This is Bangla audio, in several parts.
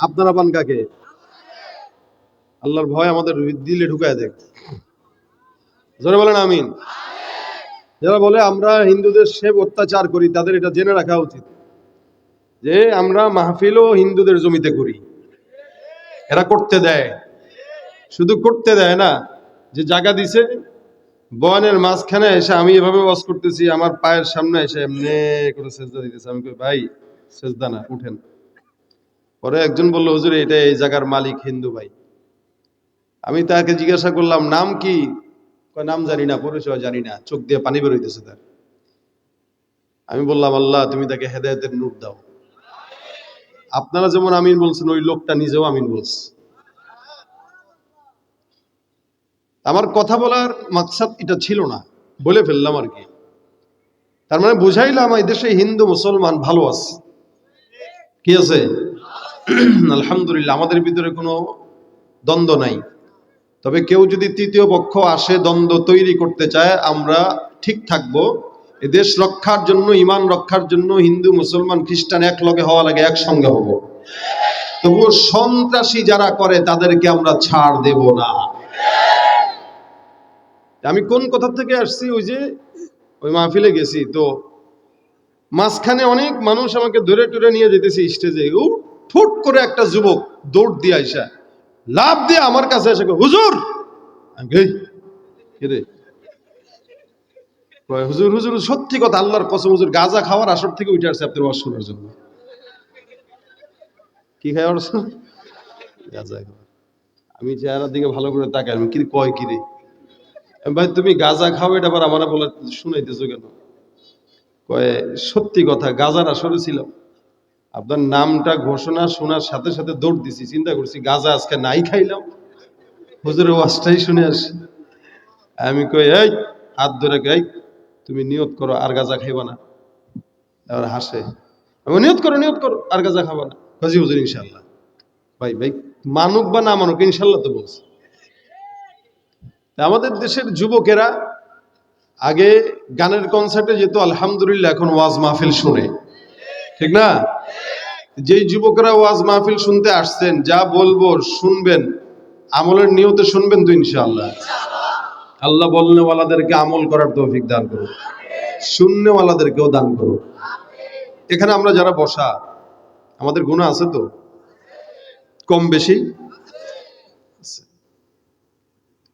আপনারা পান কাকে? আল্লাহর ভয় আমাদের দিলে ঢুকায় দেখ জোরে বলেন আমিন। যারা বলে আমরা হিন্দুদের সেব অত্যাচার করি, তাদের এটা জেনে রাখা উচিত যে আমরা মাহফিলও হিন্দুদের জমিতে করি। এরা করতে দেয়। শুধু করতে দেয় না, যে জায়গা দিছে বনের মাঝখানে এসে আমি এভাবে ওয়াজ করতেছি, আমার পায়ের সামনে এসে এমনি করে সেজদা দিতেছে। আমি ভাই, সেজদা না, উঠেন। পরে একজন বলল, হুজুর, এটা এই জায়গার মালিক হিন্দু ভাই। আমি তাকে জিজ্ঞাসা করলাম, নাম কি? নাম জানি না, পরিচয় জানি না, চোখ দিয়ে পানি বেরোইতেছে তার। আমি বললাম, আল্লাহ, তুমি তাকে হেদায়তের নূর দাও। আপনারা যেমন আমিন বলছেন, ওই লোকটা নিজেও আমিন বলছে। আমার কথা বলার মাকসাদ এটা ছিল না, বলে ফেললাম আর কি। তার মানে বুঝাইলাম, এই দেশে হিন্দু, মুসলমান ভালো আছে। কি আছে? আলহামদুলিল্লাহ, আমাদের ভিতরে কোনো দ্বন্দ্ব নাই। তবে কেউ যদি তৃতীয় পক্ষ আসে, দ্বন্দ্ব তৈরি করতে চায়, আমরা ঠিক থাকব। দেশ রক্ষার জন্য, ইমান রক্ষার জন্য, হিন্দু, মুসলমান, খ্রিস্টান এক লগে হওয়া লাগে, একসঙ্গে হব। তবুও সন্ত্রাসী যারা করে, তাদেরকে আমরা ছাড় দেব না। আমি কোন কথা থেকে আসছি? ওই যে, ওই মাহফিলে গেছি, তো মাঝখানে অনেক মানুষ আমাকে ধরে টুরে নিয়ে যেতেছে স্টেজে ফুট করে একটা যুবক দৌড় দিয়ে আইসা লাভ দিয়ে আমার কাছে এসে হুজুর! হুজুর হুজুর, সত্যি কথা আল্লাহর কসম, হুজুর, গাঁজা খাওয়ার আসর থেকে উঠে আসছে আপনার ওয়াজ শোনার জন্য। কি খাই আসছে গাঁজা আমি চেহারার দিকে ভালো করে তাকাই, আমি কি কয়, কি রে? ভাই, তুমি গাঁজা খাও, এটা আবার আমার বলে, শুনাইতেছো কেন? কয়, সত্যি কথা, গাজার আসরে ছিলাম। আপনার নামটা ঘোষণা শোনার সাথে সাথে দৌড় দিছি, চিন্তা করছি গাজা আজকে নাই খাইলাম। হুজুরের ওয়াজটাই শুনে আসি। আমি কই, এই, হাত ধরে কই তুমি নিয়ত করো, আর গাজা খাইবা না। এবার হাসে, আমি নিয়ত করো নিয়ত করো, আর গাজা খাবা না। কাজী হুজুর ইনশাল্লাহ ভাই ভাই, মানুক বা না মানুক ইনশাল্লাহ তো বলছে। আমাদের দেশের যুবকেরা আগে গানের কনসার্টে যেত, আলহামদুলিল্লাহ, এখন ওয়াজ মাহফিল শুনে। ঠিক না? যেই যুবকরা ওয়াজ মাহফিল শুনতে আসছেন, যা বলব শুনবেন, আমলের নিয়তে শুনবেন তো ইনশাআল্লাহ। আল্লাহ বলনেওয়ালাদেরকে আমল করার তৌফিক দান করো শূন্যওয়ালাদেরকেও দান করো এখানে আমরা যারা বসা, আমাদের গুণা আছে তো? কম বেশি?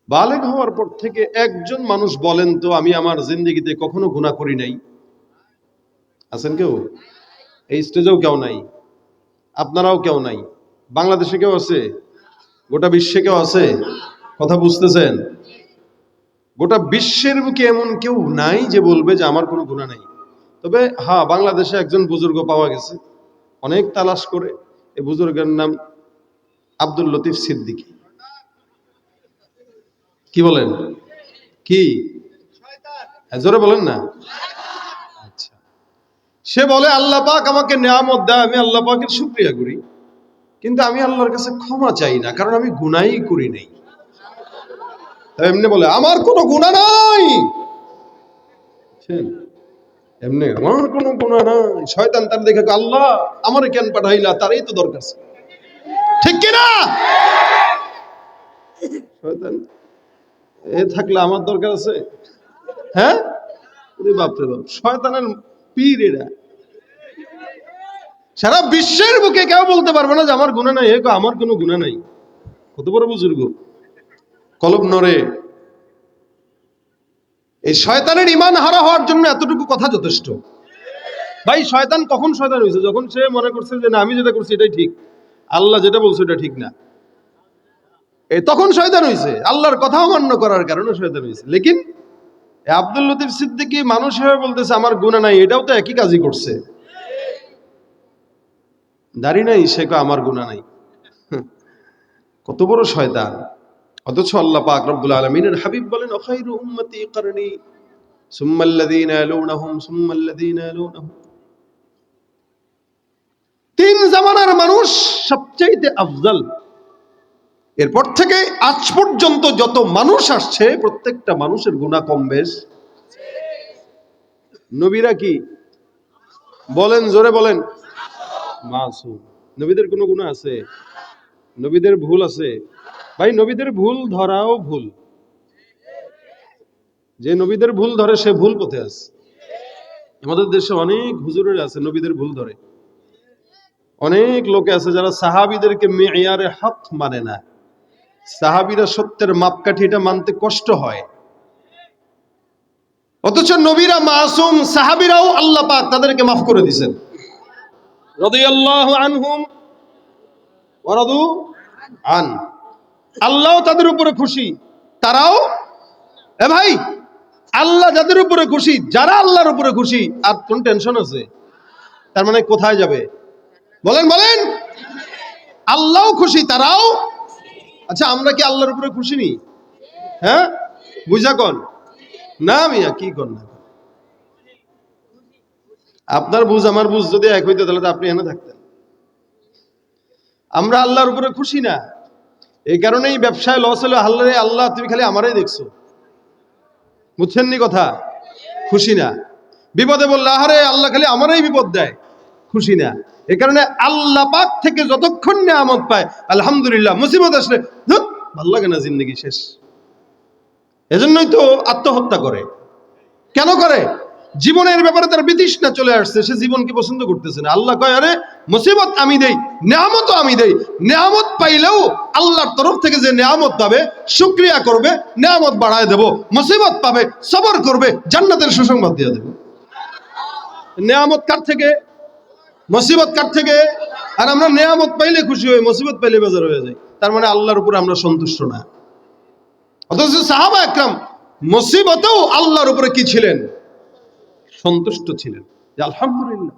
বালেগ হওয়ার পর থেকে একজন মানুষ বলেন তো, আমি আমার জিন্দগিতে কখনো গুণা করি নাই। আছেন কেউ? এই স্টেজেও কেউ নাই। আপনারাও কেউ নাই। বাংলাদেশে কেউ আছে? গোটা বিশ্বে কেউ আছে? কথা বুঝতেছেন? গোটা বিশ্বের বুকে এমন কেউ নাই যে বলবে যে আমার কোনো গুণা নাই। তবে হ্যাঁ বাংলাদেশে একজন বুজুর্গ পাওয়া গেছে। অনেক তালাশ করে। এই বুজুর্গের নাম আব্দুল লতিফ সিদ্দিকী। কি বলেন? কি? হ্যাঁ, জোরে বলেন না। সে বলে, আল্লাহ পাক আমাকে নেয়ামত দেয়, আমি আল্লাহ পাকের শুক্রিয়া করি। কিন্তু আমি আল্লাহর কাছে ক্ষমা চাই না, কারণ আমি গুনাই করি নাই। এমনি বলে, আমার কোনো গুণা নাই। এমনি, আমার কোনো গুণা নাই। শয়তান তার দেখে আল্লাহ, আমার কেন পাঠাইলা? তারই তো দরকার ঠিক কিনা? শয়তান, এ থাকলে আমার দরকার আছে? হ্যাঁ? বাপরে বাপ, শয়তানের পীর এরা। সারা বিশ্বের বুকে কেউ বলতে পারবে না যে আমার গুণা নাই। আমার কোনো গুণা নাই। কত বড় বুজুর্গ। কলব নরে এই শয়তানের ইমান হারা হওয়ার জন্য এতটুকু কথা যথেষ্ট। ভাই, শয়তান কখন শয়তান হয়েছে যখন সে মনে করছে যে না, আমি যেটা করছি এটাই ঠিক। আল্লাহ যেটা বলছে এটা ঠিক না। তখন শয়তান হয়েছে আল্লাহর কথা অমান্য করার কারণে শয়তান হয়েছে লেকিন আব্দুল লতিফ সিদ্দিকী মানুষ হিসেবে বলতেছে, আমার গুণা নাই। এটাও তো একই কাজই করছে। দাড়ি নাই, সে আমার গুণা নাই। কত বড় শয়তান। অথচ আল্লাহ পাক রব্বুল আলামিনের হাবিব বলেন অখাইরু উম্মতি করনি সুম্মাল্লাযীনা ইয়ালুনাহুম সুম্মাল্লাযীনা ইয়ালুনাহুম। তিন জামানার মানুষ সবচাইতে আফজাল। এরপর থেকে আজ পর্যন্ত যত মানুষ আসছে, প্রত্যেকটা মানুষের গুণা কম বেশ। নবীরা কি? বলেন, জোরে বলেন। নবীদের কোনো গুণ আছে? নবীদের ভুল আছে? ভাই, নবীদের ভুল ধরাও ভুল। যে নবীদের ভুল ধরে, সে ভুল পথে আছে। আমাদের দেশে অনেক হুজুরের আছে, নবীদের ভুল ধরে। অনেক লোকে আছে যারা সাহাবিদেরকে মেয়ারে হক মানে না। সাহাবিরা সত্যের মাপকাঠি এটা মানতে কষ্ট হয়। অথচ নবীরা মাসুম সাহাবিরাও আল্লাহ পাক তাদেরকে মাফ করে ওয়া আন। আল্লাহ তাদের উপরে খুশি। তারাও? এ ভাই, আল্লাহ যাদের উপরে খুশি, যারা আল্লাহর উপরে খুশি, আর কোন টেনশন আছে? তার মানে কোথায় যাবে? বলেন বলেন। আল্লাহ খুশি, তারাও আচ্ছা আমরা কি আল্লাহর উপরে খুশি নি? হ্যাঁ? বুঝা কন। না মিয়া, কি কর না আপনার বুঝ, আমার বুঝ যদি এক হইতো, তাহলে তো আপনি এনে থাকতেন। আমরা আল্লাহর উপরে খুশি না। এই কারণেই ব্যবসায় লস হলো আল্লাহ আল্লাহ, তুমি খালি আমারই দেখছ। বুঝছেন নি কথা? খুশি না। বিপদে বললে আহারে, আল্লাহ খালি আমারই বিপদ দেয়। খুশি না। এই কারণে আল্লাহ পাক থেকে যতক্ষণ নিয়ামত পায় আলহামদুলিল্লাহ মুসিবত আসলে ধুৎ, ভালো লাগে না জিন্দগি শেষ। এজন্যই তো আত্মহত্যা করে। কেন করে? জীবনের ব্যাপারে তার বিতৃষ্ণা চলে আসছে সে জীবনকে পছন্দ করতেছে না। আল্লাহ কয় আরে মুসিবত আমি দেই নেয়ামত আমি দেই। নেয়ামত পাইলেও আল্লাহর তরফ থেকে যে নেয়ামত পাবে শুক্রিয়া করবে নেয়ামত বাড়ায় দেব মুসিবত পাবে সবর করবে জান্নাতের সুসংবাদ দিয়ে দেব। নেয়ামত কার থেকে? মুসিবত কার থেকে? আর আমরা নেয়ামত পাইলে খুশি হই, মুসিবত পাইলে বেজার হয়ে যাই। তার মানে আল্লাহর উপরে আমরা সন্তুষ্ট না। অথচ সাহাবা একরাম মুসিবতেও আল্লাহর উপরে কি ছিলেন? সন্তুষ্ট ছিলেন। আলহামদুলিল্লাহ।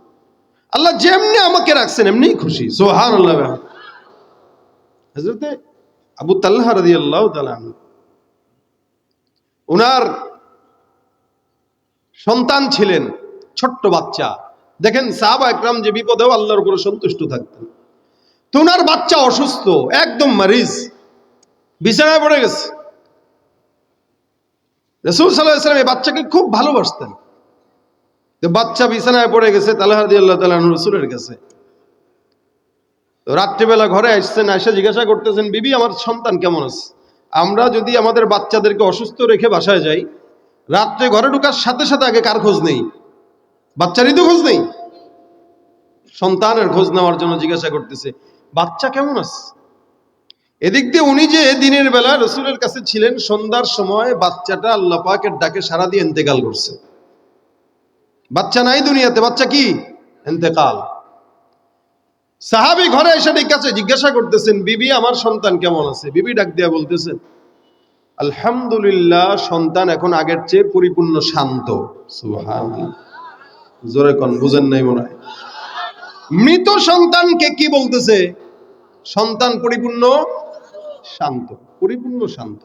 আল্লাহ যেমনি আমাকে রাখছেন এমনি খুশি। সোহান আল্লাহ হজরতে আবু তাল্লাহ রাদি আল্লাহ ওনার সন্তান ছিলেন ছোট্ট বাচ্চা। দেখেন সাহাবা একরাম যে বিপদেও আল্লাহর উপরে সন্তুষ্ট থাকতেন। তো ওনার বাচ্চা অসুস্থ, একদম মারিজ, বিছানায় পড়ে গেছে। রসুল সাল্লাহ ইসলাম এই বাচ্চাকে খুব ভালোবাসতেন। তো বাচ্চা বিছানায় পড়ে গেছে তালাহাদি আল্লাহ তালা রসুলের কাছে। রাত্রিবেলা ঘরে আসছেন এসে জিজ্ঞাসা করতেছেন, বিবি, আমার সন্তান কেমন আছে? আমরা যদি আমাদের বাচ্চাদেরকে অসুস্থ রেখে বাসায় যাই, রাত্রে ঘরে ঢোকার সাথে সাথে আগে কার খোঁজ নেই? বাচ্চারই তো খোঁজ নেই। সন্তানের খোঁজ নেওয়ার জন্য জিজ্ঞাসা করতেছে, বাচ্চা কেমন আছে? এদিক দিয়ে উনি যে দিনের বেলা রসুলের কাছে ছিলেন, সন্ধ্যার সময় বাচ্চাটা আল্লাহ পাকের ডাকে সারা দিয়ে ইন্তেকাল করছে। বাচ্চা নাই দুনিয়াতে, বাচ্চা কি? ইন্তেকাল। সাহাবি ঘরে এসে ঠিক আছে, জিজ্ঞাসা করতেছেন, বিবি, আমার সন্তান কেমন আছে? বিবি ডাক দিয়া বলতেছেন, আলহামদুলিল্লাহ, সন্তান এখন আগের চেয়ে পরিপূর্ণ শান্ত। সুবহানাল্লাহ। জোরে কন, বুঝেন নাই মনে হয়। মৃত সন্তানকে কি বলতেছে? সন্তান পরিপূর্ণ শান্ত পরিপূর্ণ শান্ত।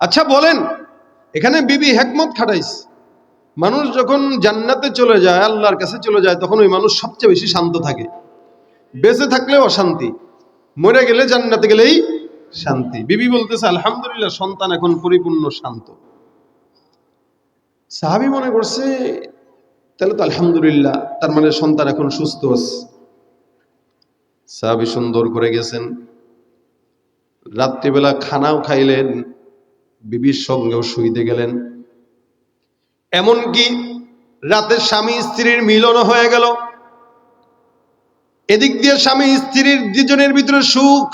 আচ্ছা বলেন, এখানে বিবি হেকমত খাটাইস মানুষ যখন জান্নাতে চলে যায়, আল্লাহর কাছে চলে যায়, তখন ওই মানুষ সবচেয়ে বেশি শান্ত থাকে। বেঁচে থাকলেও অশান্তি, মরে গেলে জান্নাতে গেলেই শান্তি। বিবি বলতেছে, আলহামদুলিল্লাহ, সন্তান এখন পরিপূর্ণ শান্ত। সাহাবি মনে করছে তাহলে তো আলহামদুলিল্লাহ, তার মানে সন্তান এখন সুস্থ আছে। সাহাবি সুন্দর করে গেছেন। রাত্রিবেলা খানাও খাইলেন, বিবির সঙ্গেও শুইতে গেলেন। এমনকি রাতে স্বামী স্ত্রীর মিলন হয়ে গেল। এদিক দিয়ে স্বামী স্ত্রীর দুজনের ভিতরে সুখ,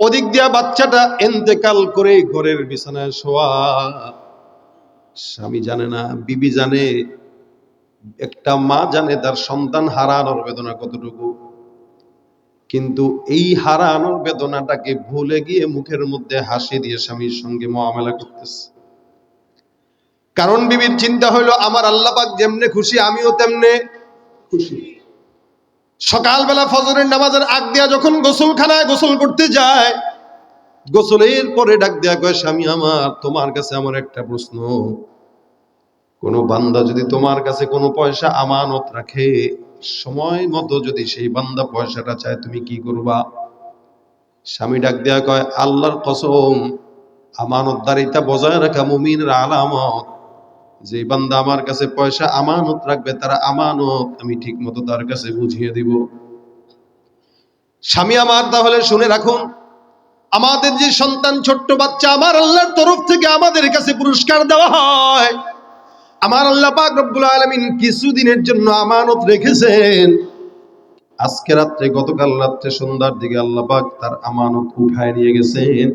ওদিক দিয়া বাচ্চাটা এন্তেকাল করে ঘরের বিছানায় শোয়া। স্বামী জানে না, বিবি জানে একটা মা জানে তার সন্তান হারানোর বেদনা কতটুকু। কিন্তু এই হারানোর বেদনাটাকে ভুলে গিয়ে মুখের মধ্যে হাসি দিয়ে স্বামীর সঙ্গে মহামেলা করতেছে। কারণ বিবির চিন্তা হইল, আমার আল্লাপাক যেমনে খুশি, আমিও তেমনে খুশি। সকালবেলা ফজরের নামাজের আগ দিয়া যখন গোসলখানায় গোসল করতে যায়, গোসলের পরে ডাক দেয়া কয়, স্বামী আমার, তোমার কাছে আমার একটা প্রশ্ন। কোনো বান্দা যদি তোমার কাছে কোনো পয়সা আমানত রাখে, সময় মতো যদি সেই বান্দা পয়সাটা চায়, তুমি কি করবা? স্বামী ডাক দেয়া কয়, আল্লাহর কসম, আমানতদারিতা বজায় রাখা মুমিনের আলামত। যে বান্দা আমার কাছে পয়সা আমানত রাখবে, তারা আমানত আমি ঠিক মতো তার কাছে বুঝিয়ে দিব। স্বামী আমার, তাহলে শুনে রাখুন, আমাদের যে সন্তান ছোট্ট বাচ্চা, আমার আল্লাহর তরফ থেকে আমাদের কাছে পুরস্কার দেওয়া হয়। আমার আল্লাহ পাক রব্বুল আলামিন কিছুদিনের জন্য আমানত রেখেছেন। আজকে রাত্রে, গতকাল রাত্রে সন্ধ্যার দিকে আল্লাহ পাক তার আমানত উঠায় নিয়ে গেছেন।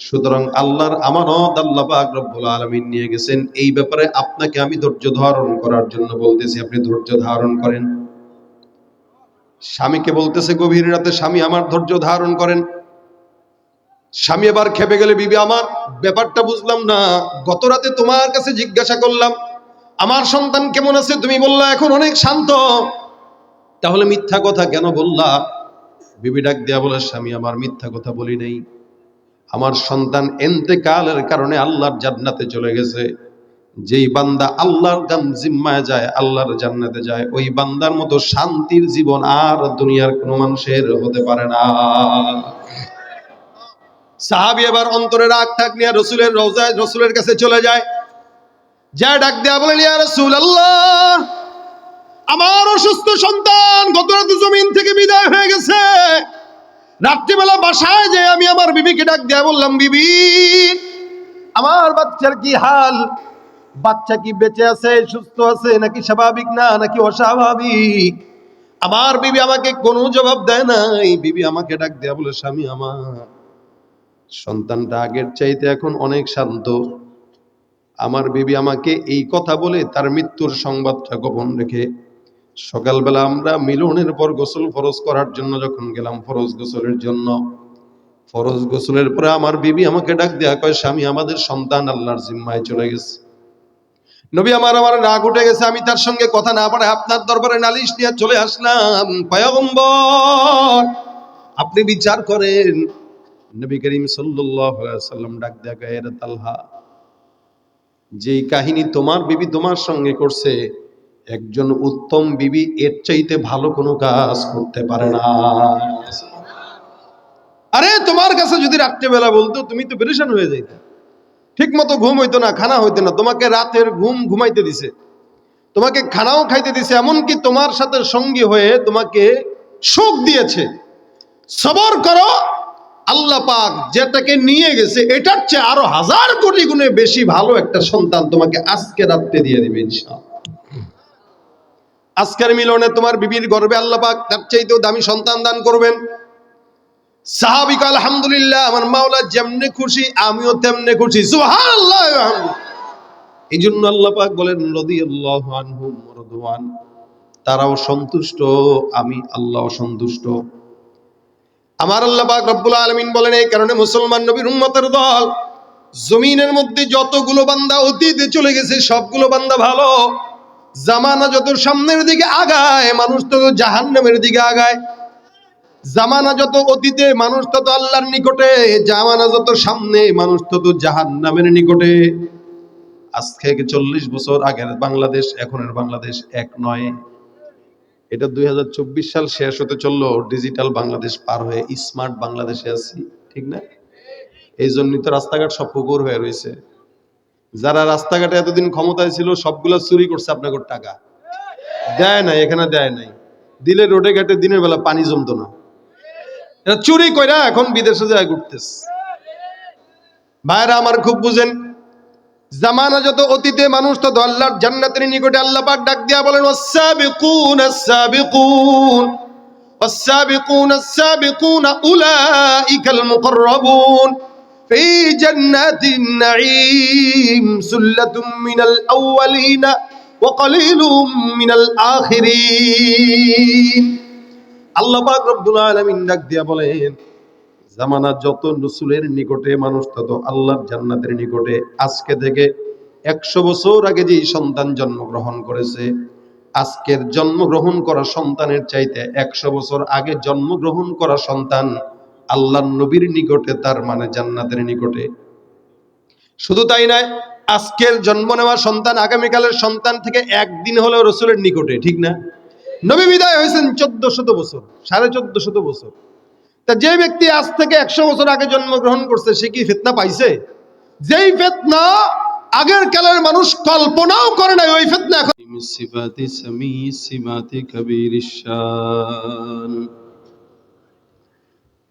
সুতরাং আল্লাহর আমানত আল্লাহ পাক রব্বুল আলামিন নিয়ে গেছেন। এই ব্যাপারে আপনাকে আমি ধৈর্য ধারণ করার জন্য বলতেছি, আপনি ধৈর্য ধারণ করেন। স্বামীকে বলতেছে, গভীর রাতে স্বামী আমার ধৈর্য ধারণ করেন। স্বামী এবার খেপে গেলে, বিবি, আমার ব্যাপারটা বুঝলাম না। গত রাতে তোমার কাছে জিজ্ঞাসা করলাম আমার সন্তান কেমন আছে তুমি বললা, এখন অনেক শান্ত। তাহলে মিথ্যা কথা কেন বললা? বিবি ডাক দেয়া বলে, স্বামী, আমার মিথ্যা কথা বলি নাই। আমার সন্তান এন্তেকালের কারণে আল্লাহর জান্নাতে চলে গেছে। যেই বান্দা আল্লাহর গান জিম্মায় যায়, আল্লাহর জান্নাতে যায়, ওই বান্দার মতো শান্তির জীবন আর দুনিয়ার কোনো মানুষের হতে পারে না। সাহাবি এবার অন্তরে রাগ থাক নিয়ে রসুলের রোজায় রসুলের কাছে চলে যায়। যা ডাক দেয়া বলেন, ইয়া রসুল আল্লাহ আমার অসুস্থ সন্তান গত রাতে জমিন থেকে বিদায় হয়ে গেছে। রাত্রিবেলা বাসায় যে আমি আমার বিবিকে ডাক দেয়া বললাম, বিবি, আমার বাচ্চার কি হাল? বাচ্চা কি বেঁচে আছে, সুস্থ আছে, নাকি স্বাভাবিক না, নাকি অস্বাভাবিক? আমার বিবি আমাকে কোনো জবাব দেয় নাই। বিবি আমাকে ডাক দেয়া বলে, স্বামী, আমার সন্তানটা আগের চাইতে এখন অনেক শান্ত। আমার বিবি আমাকে এই কথা বলে তার মৃত্যুর সংবাদটা গোপন রেখে সকালবেলা আমরা মিলনের পর গোসল ফরজ করার জন্য যখন গেলাম ফরজ গোসলের জন্য, ফরজ গোসলের পরে আমার বিবি আমাকে ডাক দেয়া কয়, স্বামী, আমাদের সন্তান আল্লাহর জিম্মায় চলে গেছে। নবী আমার আমার রাগ উঠে গেছে, আমি তার সঙ্গে কথা না পারে আপনার দরবারে নালিশ নিয়ে চলে আসলাম। পয়গম্বর, আপনি বিচার করেন। নবী করিম সাল্লাল্লাহু আলাইহি সাল্লাম ডাক দেয়া কয় রে তালহা যেই কাহিনী তোমার বিবি তোমার সঙ্গে করছে, একজন উত্তম বিবি এর চাইতে ভালো কোনো কাজ করতে পারে না। আরে, তোমার কাছে যদি রাত্রেবেলা বলতো, তুমি তো পেরেশান হয়ে যাইতে। ঠিক মতো ঘুম হইতো না, খানা হইতো না, তোমাকে রাতের ঘুম ঘুমাইতে দিছে। তোমাকে খানাও খাইতে দিছে, এমনকি তোমার সাথে সঙ্গী হয়ে তোমাকে সুখ দিয়েছে। সবর করো আল্লাহ পাক যেটাকে নিয়ে গেছে, এটার চেয়ে আরও হাজার কোটি গুণে বেশি ভালো একটা সন্তান তোমাকে আজকে রাত্রে দিয়ে দিবে আজকের মিলনে তোমার বিবির গর্বে আল্লাহ পাক তার চাইতেও দামি সন্তান দান করবেন। সাহাবিক আলহামদুলিল্লাহ, আমার মাওলা যেমনে খুশি, আমিও তেমনে খুশি। এই জন্য আল্লাহ পাক বলেন, রাদিয়াল্লাহু আনহুম তারাও সন্তুষ্ট, আমি আল্লাহ সন্তুষ্ট। আমার আল্লাহ পাক রব্বুল আলামিন বলেন, এই কারণে মুসলমান নবীর উম্মতের দল জমিনের মধ্যে যতগুলো বান্দা অতীতে চলে গেছে, সবগুলো বান্দা ভালো। জামানা যত সামনের দিকে আগায়, মানুষ তত জাহান্নামের দিকে আগায়। জামানা যত অতীতে, মানুষ তত আল্লাহর নিকটে। জামানা যত সামনে, মানুষ তত জাহান্নামের নিকটে। আজ থেকে চল্লিশ বছর আগের বাংলাদেশ, এখনের বাংলাদেশ এক নয়। এটা দুই হাজার চব্বিশ সাল শেষ হতে চলল ডিজিটাল বাংলাদেশ পার হয়ে স্মার্ট বাংলাদেশে আছি, ঠিক না? এই জন্যই তো রাস্তাঘাট সব পুকুর হয়ে রয়েছে। যারা রাস্তাঘাটে এতদিন ক্ষমতায় ছিল, সবগুলা চুরি করছে আপনাদের টাকা। দেয় নাই, এখানে দেয় নাই। দিলে রোডে ঘাটে দিনের বেলা পানি জমতো না। এরা চুরি কইরা এখন বিদেশে যায় ঘুরতেছে। ভাইরা আমার খুব বুঝেন জামানা যত অতীতে মানুষ তত আল্লাহর জান্নাতের নিকটে আল্লাহ পাক ডাক দিয়া বলেন ওয়াসাবিকুন আস-সাবিকুন والسابقون السابقون أولئك المقربون في جنات النعيم سلة من الأولين وقليل من الآخرين আল্লাহ পাক রব্বুল আলামিন ডাক দিয়া বলেন জামানা যত রসুলের নিকটে মানুষ, তত আল্লাহর জান্নাতের নিকটে। আজকে থেকে একশো বছর আগে যে সন্তান জন্মগ্রহণ করেছে, আজকের জন্মগ্রহণ করা সন্তানের চাইতে একশো বছর আগে জন্মগ্রহণ করা সন্তান আল্লাহ নবীর নিকটে, তার মানে জান্নাতের নিকটে। শুধু তাই নয়, আজকের জন্ম নেওয়া সন্তান আগামীকালের সন্তান থেকে একদিন হলেও রসুলের নিকটে, ঠিক না? নবী বিদায় হয়েছেন চোদ্দ শত বছর, সাড়ে চোদ্দ শত বছর। তা যে ব্যক্তি আজ থেকে একশো বছর আগে জন্মগ্রহণ করছে সে কি ফেতনা পাইছে যেই ফেতনা আগের কালের মানুষ কল্পনাও করে না ওই ফেতনা এখন সিফাতি সামি সিমাতি কবির শান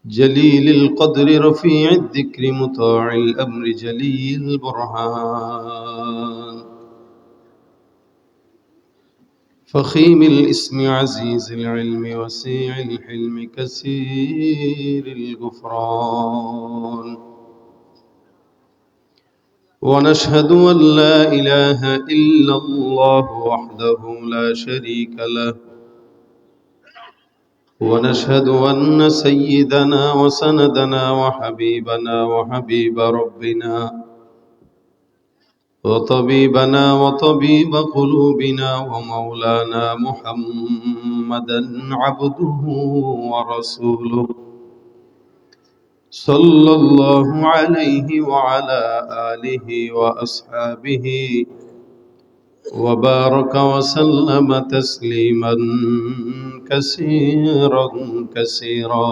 جليل القدر رفيع الذكر مطاع الأمر جليل البرهان فخيم الاسم عزيز العلم وسيع الحلم كثير الغفران. ونشهد أن لا إله إلا الله وحده لا شريك له. ونشهد أن سيدنا وسندنا وحبيبنا وحبيب ربنا وطبيبنا وطبيب قلوبنا ومولانا محمدا عبده ورسوله. صلى الله عليه وعلى آله وأصحابه وبارك وسلم تسليما كثيرا كثيرا.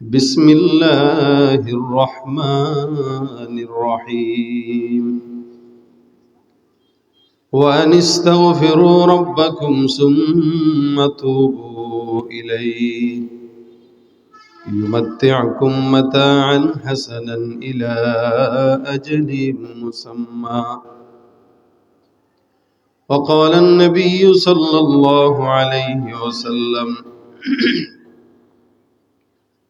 بسم الله الرحمن الرحيم. وأن استغفروا ربكم ثم توبوا إليه. يمتعكم متاعا حسنا إلى أجل مسمى. وقال النبي صلى الله عليه وسلم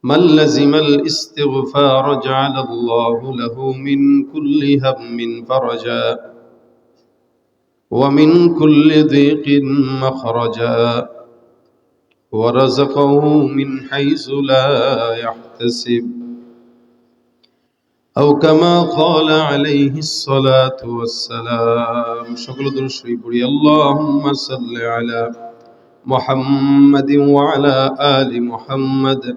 من لزم الاستغفار جعل الله له من كل هم فرجا ومن كل ضيق مخرجا ورزقه من حيث لا يحتسب أو كما قال عليه الصلاة والسلام. شكل درشري اللهم صل على محمد وعلى آل محمد.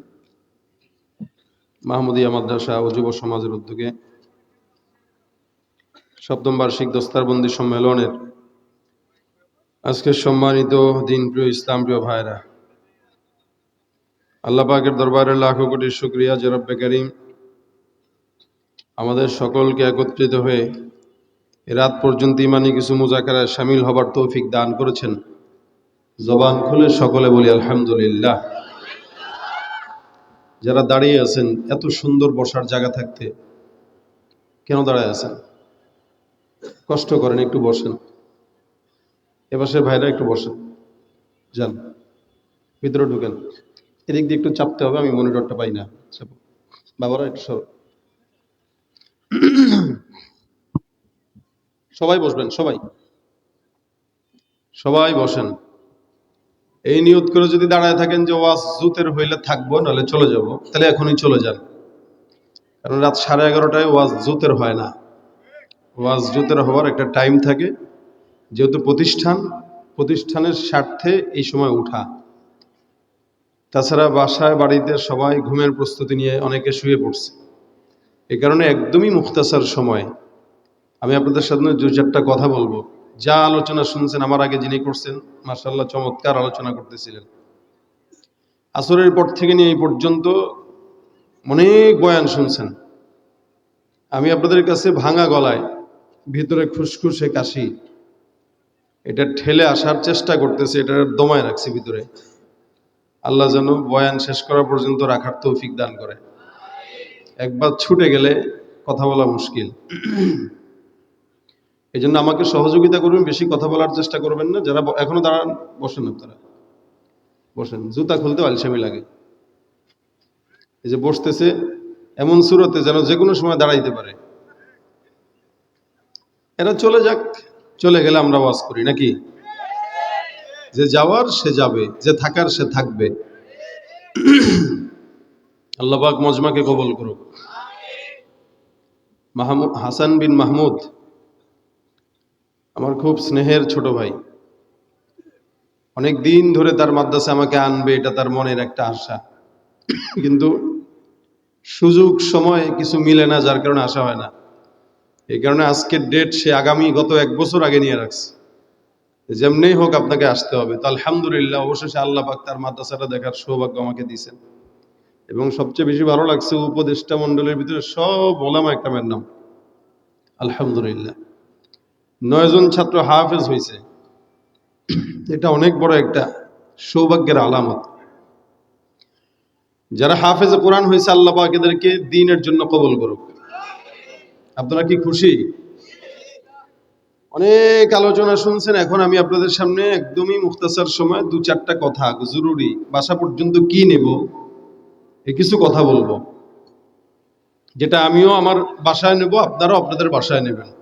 মাহমুদিয়া মাদ্রাসা ও যুব সমাজের উদ্যোগে সপ্তম বার্ষিক দস্তারবন্দি সম্মেলনের আজকের সম্মানিত দিন প্রিয় ইসলাম প্রিয় ভাইরা, আল্লাহ পাকের দরবারে লাখো কোটি শুক্রিয়া জেরব্বে করিম আমাদের সকলকে একত্রিত হয়ে রাত পর্যন্ত ইমানি কিছু মুজাকারায় সামিল হবার তৌফিক দান করেছেন। জবান খুলে সকলে বলি আলহামদুলিল্লাহ। যারা দাঁড়িয়ে আছেন, এত সুন্দর বসার জায়গা থাকতে কেন দাঁড়ায় আছেন? কষ্ট করেন, একটু বসেন। এপাশে ভাইরা একটু বসেন। যান, ভিতরে ঢুকেন। এদিক দিয়ে একটু চাপতে হবে, আমি মনিটরটা পাই না। বাবারা, একটু সরো। সবাই বসবেন, সবাই। সবাই বসেন। এই নিয়ত করে যদি দাঁড়ায় থাকেন যে ওয়াজ জুতের হইলে থাকব নাহলে চলে যাব, তাহলে এখনই চলে যান। কারণ রাত সাড়ে এগারোটায় ওয়াজ জুতের হয় না। ওয়াজ জুতের হওয়ার একটা টাইম থাকে। যেহেতু প্রতিষ্ঠান, প্রতিষ্ঠানের স্বার্থে এই সময় উঠা। তাছাড়া বাসায়, বাড়িতে সবাই ঘুমের প্রস্তুতি নিয়ে অনেকে শুয়ে পড়ছে। এ কারণে একদমই মুখতাসার সময়। আমি আপনাদের সাথে দু চারটা কথা বলব। যা আলোচনা শুনছেন আমার আগে যিনি করছেন মার্শাল্লাহ চমৎকার আলোচনা করতেছিলেন। আসরের পর থেকে নিয়ে এই পর্যন্ত অনেক বয়ান শুনছেন। আমি আপনাদের কাছে ভাঙা গলায়, ভিতরে খুসখুসে কাশি, এটা ঠেলে আসার চেষ্টা করতেছে, এটা দমায় রাখছি ভিতরে। আল্লাহ যেন বয়ান শেষ করা পর্যন্ত রাখার তৌফিক দান করে। একবার ছুটে গেলে কথা বলা মুশকিল। এই জন্য আমাকে সহযোগিতা করবেন, বেশি কথা বলার চেষ্টা করবেন না। যারা এখনও দাঁড়ান, বসেন আপনারা। বসেন, জুতা খুলতে আলসামি লাগে। এই যে বসতেছে, এমন সুরতে যেন যে কোনো সময় দাঁড়াইতে পারে। এরা চলে যাক, চলে গেলে আমরা ওয়াজ করি, নাকি? যে যাওয়ার সে যাবে, যে থাকার সে থাকবে। আল্লাহবাক মজমাকে কবল করুক। মাহমুদ হাসান বিন মাহমুদ আমার খুব স্নেহের ছোট ভাই। অনেক দিন ধরে তার মাদ্রাসা আমাকে আনবে, এটা তার মনের একটা আশা। কিন্তু সুযোগ, সময় কিছু মিলে না, যার কারণে আসা হয় না। এই কারণে আজকের ডেট সে আগামী গত এক বছর আগে নিয়ে রাখছে। যেমনি হোক আপনাকে আসতে হবে। তো আলহামদুলিল্লাহ, অবশেষে আল্লাহ পাক তার মাদ্রাসাটা দেখার সৌভাগ্য আমাকে দিয়েছেন। এবং সবচেয়ে বেশি ভালো লাগছে, উপদেষ্টা মণ্ডলের ভিতরে সব ওলামা একটা নাম। আলহামদুলিল্লাহ। নয়জন ছাত্র হাফেজ হয়েছে। এটা অনেক বড় একটা সৌভাগ্যের আলামত। যারা হাফেজ কোরআন হয়েছে, আল্লাহ পাক এদেরকে দিনের জন্য কবল করুক। আপনারা কি খুশি? অনেক আলোচনা শুনছেন, এখন আমি আপনাদের সামনে একদমই মুখতাসার সময় দু চারটা কথা, জরুরি। বাসা পর্যন্ত কি নেব? এ কিছু কথা বলব। যেটা আমিও আমার বাসায় নেব, আপনারাও আপনাদের বাসায় নেবেন।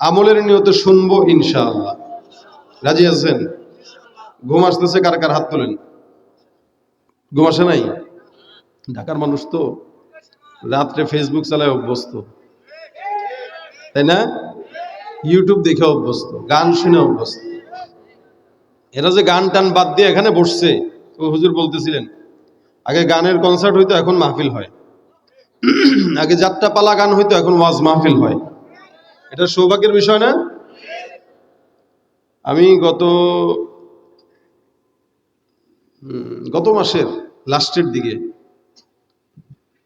আমলের নিয়ত শুনব ইনশাআল্লাহ। রাজি আছেন? ঘুম আসতেছে, কার কার হাত তোলেন? ঘুম আসে নাই? ঢাকার মানুষ তো রাত্রে ফেসবুক চালায় অভ্যস্ত। তাই না? ইউটিউব দেখে অভ্যস্ত, গান শুনে অভ্যস্ত। এরা যে গান টান বাদ দিয়ে এখানে বসছে, ও হুজুর বলতেছিলেন, আগে গানের কনসার্ট হইতো, এখন মাহফিল হয়। আগে যাত্রা পালা গান হইতো, এখন ওয়াজ মাহফিল হয়। এটা সৌভাগ্যের বিষয় না? আমি গত গত মাসের লাস্টের দিকে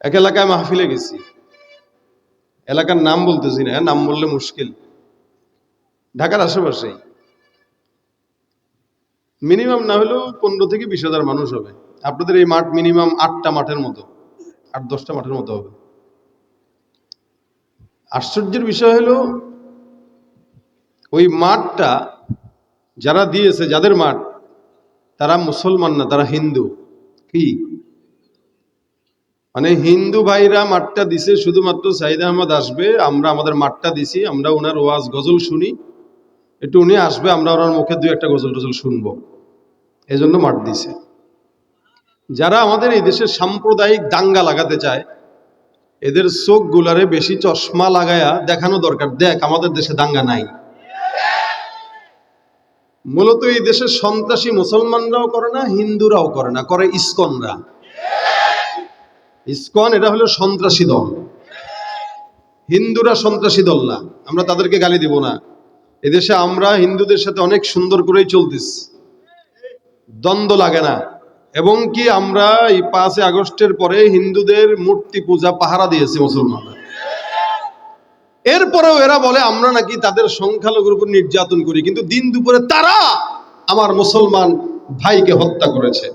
এক এলাকায় মাহফিলে গেছি। এলাকার নাম বলতেছি না, নাম বললে মুশকিল। ঢাকার আশেপাশে। মিনিমাম না হলেও পনেরো থেকে বিশ হাজার মানুষ হবে। আপনাদের এই মাঠ মিনিমাম আটটা মাঠের মতো, আট দশটা মাঠের মতো হবে। আশ্চর্যের বিষয় হলো, ওই মাঠটা যারা দিয়েছে, যাদের মাঠ, তারা মুসলমান না, তারা হিন্দু। কি? মানে হিন্দু ভাইরা মাঠটা দিছে, শুধুমাত্র সাইদ আহমদ আসবে, আমরা আমাদের মাঠটা দিছি, আমরা ওনার ওয়াজ গজল শুনি। একটু উনি আসবে, আমরা ওনার মুখে দুই একটা গজল টজল শুনব। জন্য মাঠ দিছে। যারা আমাদের এই দেশের সাম্প্রদায়িক দাঙ্গা লাগাতে চায় এদের চোখ গুলারে বেশি চশমা লাগায়া দেখানো দরকার। দেখ, আমাদের দেশে দাঙ্গা নাই। মূলত এই দেশের সন্ত্রাসী মুসলমানরাও করে না, হিন্দুরাও করে না, করে ইসকনরা। ইসকন, এটা হলো সন্ত্রাসী দল। হিন্দুরা সন্ত্রাসী দল না, আমরা তাদেরকে গালি দিব না। এদেশে আমরা হিন্দুদের সাথে অনেক সুন্দর করেই চলতেছি। দ্বন্দ্ব লাগে না। এবং কি আমরা এই পাঁচই আগস্টের পরে হিন্দুদের মূর্তি পূজা পাহারা দিয়েছি মুসলমানরা। এরপরেও এরা বলে, আমরা নাকি তাদের সংখ্যালঘুর উপর নির্যাতন করি, কিন্তু দিন দুপুরে তারা আমার মুসলমান ভাইকে হত্যা করেছে।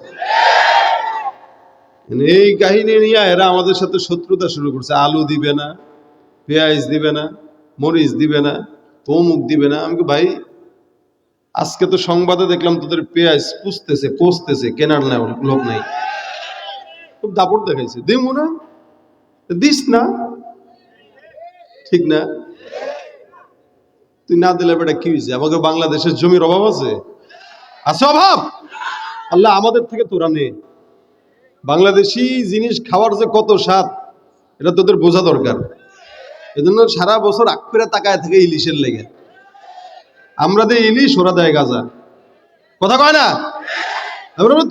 এই কাহিনী নিয়ে এরা আমাদের সাথে শত্রুতা শুরু করছে। আলু দিবে না, পেঁয়াজ দিবে না, মরিচ দিবে না অমুক দিবে না। আমি ভাই আজকে তো সংবাদে দেখলাম তোদের পেঁয়াজ পুষতেছে পচতেছে কেনার না লোক নেই। খুব দাপট দেখাইছে। দিব না দিস না। ঠিক না? তুই না দিলে বেটা কি হয়েছে আমাকে বাংলাদেশের জমির অভাব আছে? আছে অভাব? আল্লাহ আমাদের থেকে তোরা নে। বাংলাদেশি জিনিস খাওয়ার যে কত স্বাদ, এটা তোদের বোঝা দরকার। এজন্য সারা বছর আকপিরা তাকায় থাকে ইলিশের লেগে। আমরা দেয় ইলিশ, ওরা দেয় গাজা। কথা কয় না?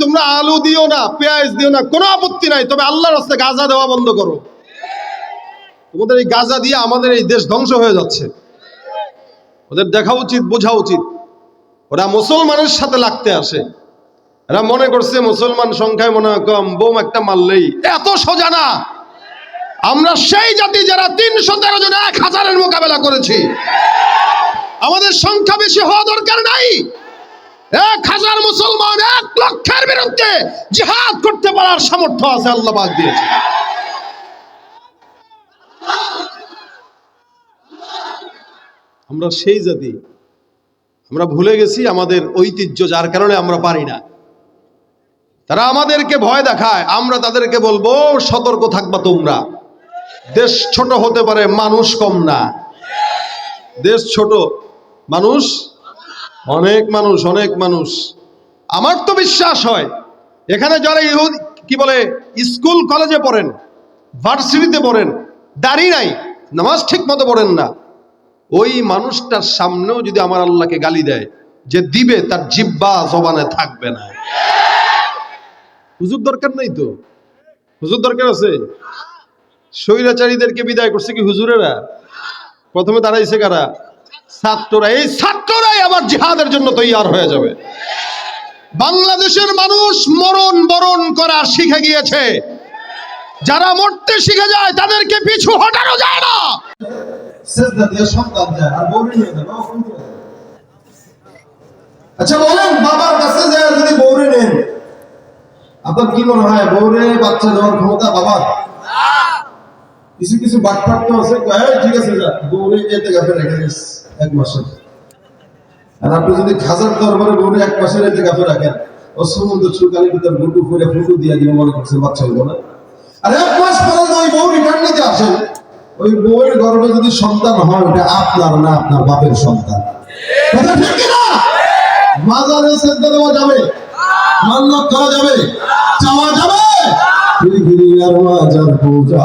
তোমরা আলু দিও না, পেঁয়াজ দিও না, কোনো আপত্তি নাই, তবে আল্লাহর রাস্তায় গাজা দেওয়া বন্ধ করো। তোমাদের এই গাজা দিয়ে আমাদের এই দেশ ধ্বংস হয়ে যাচ্ছে। ওদের দেখা উচিত, বোঝা উচিত। ওরা মুসলমানের সাথে লাগতে আসে। এরা মনে করছে মুসলমান সংখ্যায় মনে হয় কম বোম একটা মারলেই। এত সোজা না। আমরা সেই জাতি যারা তিনশো তেরো জন এক হাজারের মোকাবেলা করেছি। আমাদের সংখ্যা বেশি হওয়া দরকার নাই। এক হাজার মুসলমান এক লক্ষের বিরুদ্ধে জিহাদ করতে পারার সামর্থ্য আছে, আল্লাহ দিয়েছে। আমরা সেই জাতি, আমরা ভুলে গেছি আমাদের ঐতিহ্য, যার কারণে আমরা পারি না। তারা আমাদেরকে ভয় দেখায়, আমরা তাদেরকে বলব, সতর্ক থাকবা তোমরা। দেশ ছোট হতে পারে, মানুষ কম না। দেশ ছোট মানুষ? অনেক মানুষ অনেক মানুষ। আমার তো বিশ্বাস হয়, এখানে যারা ইহুদি, কি বলে, স্কুল, কলেজে পড়েন, ভার্সিটিতে পড়েন দাড়ি নাই, নামাজ ঠিক মতো পড়েন না। ওই মানুষটার সামনেও যদি আমার আল্লাহকে গালি দেয়, যে দিবে, তার জিব্বা জবানে থাকবে না। হুজুর দরকার নাই তো? হুজুর দরকার আছে? স্বৈরাচারীদেরকে বিদায় করছে কি হুজুরেরা? প্রথমে দাঁড়াইছে কারা? ছাত্ররা এই ছাত্ররাই আবার জিহাদের জন্য তৈয়ার হয়ে যাবে। বাংলাদেশের মানুষ মরণ বরণ করা শিখে গিয়েছে। যারা মরতে শিখে যায় তাদেরকে পিছু হটানো যায় না? আচ্ছা বলেন বাবার কাছে যায় যদি বউরে নেন। আপনার কি মনে হয় বউরে বাচ্চা দেওয়ার ক্ষমতা বাবার? কিছু কিছু বাটপাট তো আছে ঠিক আছে যা বউরে এতে গাফে রেখে দিস। এক মাসের। আর আপনি যদি খাজার দরবারে বউরে এক মাসের রাখেন ভিতর গুটু ফুলে ফুটু দিয়ে মনে করছে বাচ্চা হইব না। আর এক মাস পরে ওই বউ রিটার্ন নিতে আসেন ওই বউয়ের যদি সন্তান হয়, ওটা আপনার না আপনার বাপের সন্তান। মাজারে সেদ্ধ দেওয়া যাবে মান্যত করা যাবে, চাওয়া যাবে। মাজার পূজা।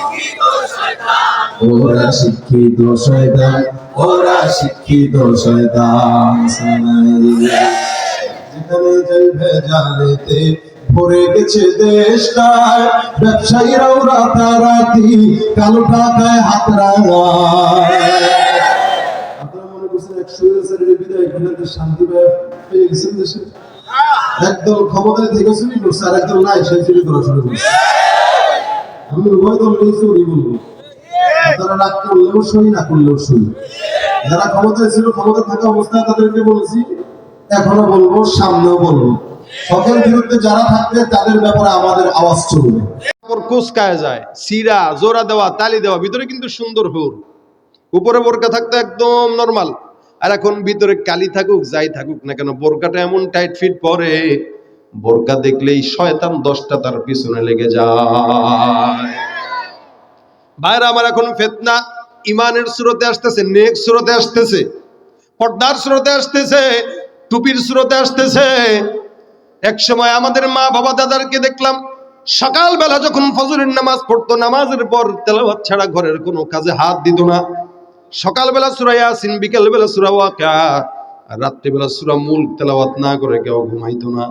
ওরা শিক্ষিত শয়তান, ওরা শিক্ষিত শয়তান। যেখানে যাই ভেজালেতে ভরে গেছে দেশটায়, ব্যবসায়ীরাও রাতারাতি, কালো টাকায় হাত রাঙায়। শান্তি ক্ষমতায় থেকে চুরি করছে আর একদল নাই সেই চুরি করা শুরু করছে। আমি উভয় দলকেই চুরি বলব। রাগ করলেও না করলেও যারা ক্ষমতায় ছিল ক্ষমতা থাকা অবস্থায় তাদেরকে বলছি, এখনও বলব, সামনেও বলব। সকল বিরুদ্ধে যারা থাকবে, তাদের ব্যাপারে আমাদের আওয়াজ চলবে। কুচকায় যায় সিরা জোড়া দেওয়া, তালি দেওয়া, ভিতরে কিন্তু সুন্দর হুর। উপরে বোরকা থাকতো একদম নর্মাল আর এখন ভিতরে কালি থাকুক, যাই থাকুক না কেন, বোরকাটা এমন টাইট ফিট পরে, বোরকা দেখলেই শয়তান দশটা তার পিছনে লেগে যায়। ভাইরা, আমার এখন ফেতনা। ইমানের সুরতে আসতেছে, নেক সুরতে আসতেছে, পর্দার স্রোতে আসতেছে, টুপির স্রোতে আসতেছে। এক সময় আমাদের মা বাবা দাদারকে দেখলাম, সকালবেলা যখন ফজরের নামাজ পড়তো, নামাজের পর তেলাওয়াত ছাড়া ঘরের কোনো কাজে হাত দিত না। সকালবেলা সুরা ইয়াসিন, বিকেলবেলা সুরা ওয়াকা আর রাত্রিবেলা সুরা মূল তেলাওয়াত না করে কেউ ঘুমাইতো না।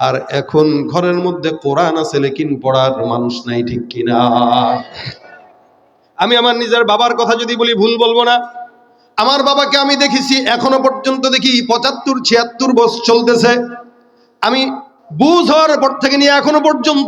আর এখন ঘরের মধ্যে কোরআন আছে, লেকিন পড়ার মানুষ নাই, ঠিক কিনা? আমি আমার নিজের বাবার কথা যদি বলি, ভুল বলব না। আমার বাবাকে আমি দেখেছি, এখনও পর্যন্ত দেখি, পঁচাত্তর, ছিয়াত্তর বস চলতেছে। আমি বুঝ হওয়ার পর থেকে নিয়ে এখনও পর্যন্ত